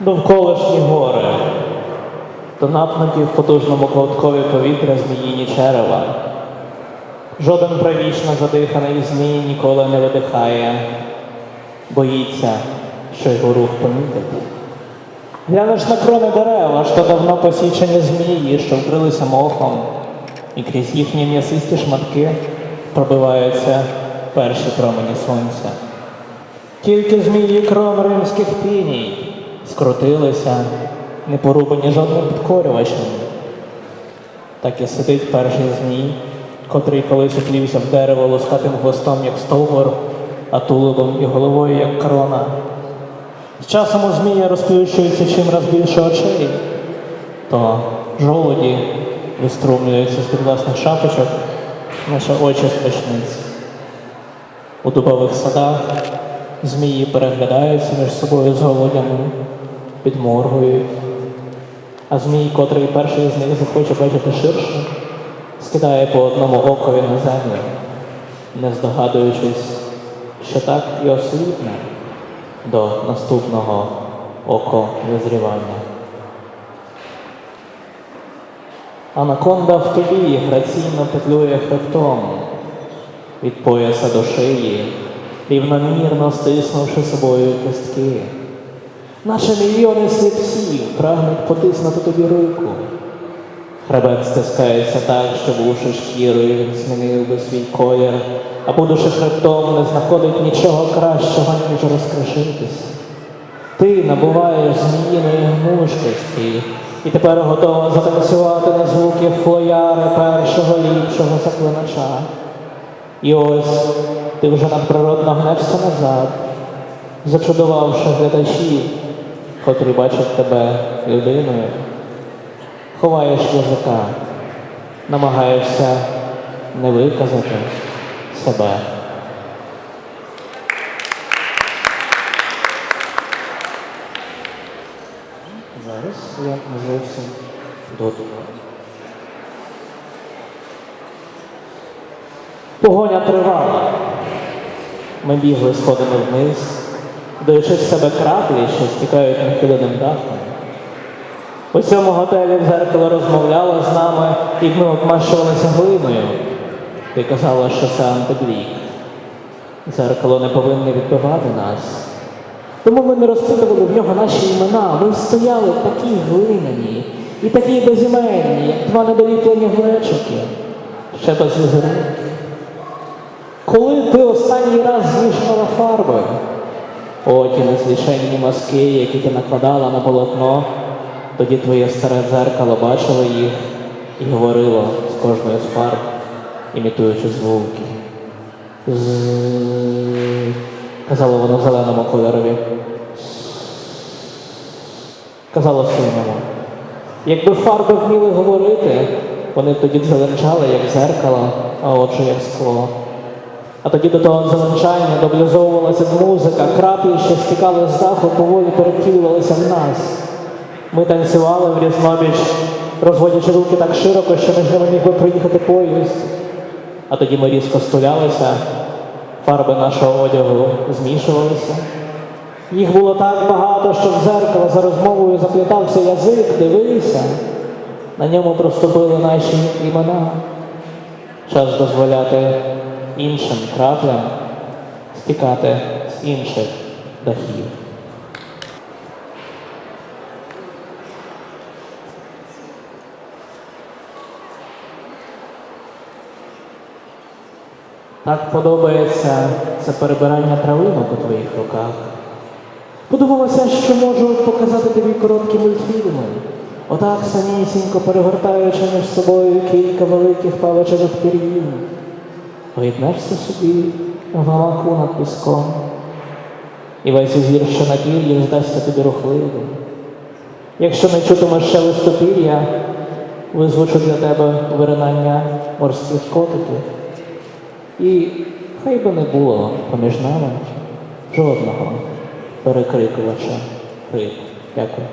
Довколишні гори, то напнуті в потужному ковткові повітря зміїні черева. Жоден правічно задиханий змій ніколи не видихає, боїться, що його рух помітить. Глянеш на крони дерев, аж то давно посічені змії, що вкрилися мохом, і крізь їхні м'ясисті шматки пробиваються перші промені сонця. Тільки змії крон римських піній скрутилися, не порубані жодним підкорювачем. Так і сидить перший змій, котрий колись уплівся в дерево лускатим хвостом, як стовбур, а тулубом і головою, як крона. З часом у змія розплющується чим раз більше очей, то жолуді виструмлюються з під власних шапочок, наче очі спочниць. У дубових садах змії переглядаються між собою з голодями, підморгують. А змій, котрий перший з них захоче бачити ширше, скидає по одному окові на землю, не здогадуючись, що так і осліпне до наступного око визрівання. Анаконда в тобі граційно петлює хребтом від пояса до шиї, рівномірно стиснувши собою кістки. Наче мільйони сліпців прагнуть потиснути тобі руку. Хребет стискається так, що бувши шкірою, змінив би свій колір, а будучи хребтом, не знаходить нічого кращого, ніж розкришитись. Ти набуваєш зміїної гнучкості і тепер готова затанцювати на звуки флояри першого ліпшого заклинача. І ось ти вже надприродно гнешся назад, зачудувавши глядачів, котрі бачать тебе людиною. Ховаєш язика, намагаєшся не виказати себе. Зараз я не зовсім додумав. Погоня тривала. Ми бігли сходами вниз, даючи з себе краплі, що стікають нахиленим дахом. У цьому готелі дзеркало розмовляло з нами, і ми обмащувалися глиною. Ти казала, що це антиблік. Дзеркало не повинне відбивати нас. Тому ми не розпитували в нього наші імена. Ми стояли такі глиняні і такі безіменні, як два недоліплені глечики, ще без візерунків. Коли ти останній раз змішувала фарби, о, ті мазки, які ти накладала на полотно, тоді твоє старе дзеркало бачило їх і говорило з кожною з фарб, імітуючи звуки. З... Казало воно зеленому кольорові. Казало синьому. Якби фарби вміли говорити, вони тоді дзеленчали, як дзеркало, а отже, як скло. А тоді до того дзеленчання доблюзовувалася музика, краплі, що стікали з даху, поволі перевтілювалися в нас. Ми танцювали в різнобіч, розводячи руки так широко, що між ними міг би проїхати поїзд. А тоді ми різко стулялися, фарби нашого одягу змішувалися. Їх було так багато, що в зеркало за розмовою заплітався язик, дивися. На ньому проступили наші імена. Час дозволяти іншим краплям стікати з інших дахів. Так подобається це перебирання травинок у твоїх руках. Подумалося, що можу показати тобі короткі мультфільми. Отак самісінько перегортаючи між собою кілька великих павичевих пір'їн. Поєднешся собі в над піском. І весь узір, що на пір'ї, здасться тобі рухливим. Якщо не чутимеш шелесту пір'я, визвучу для тебе виринання морських котиків. І хай би не було поміж нами жодного перекрикувача риб. Дякую.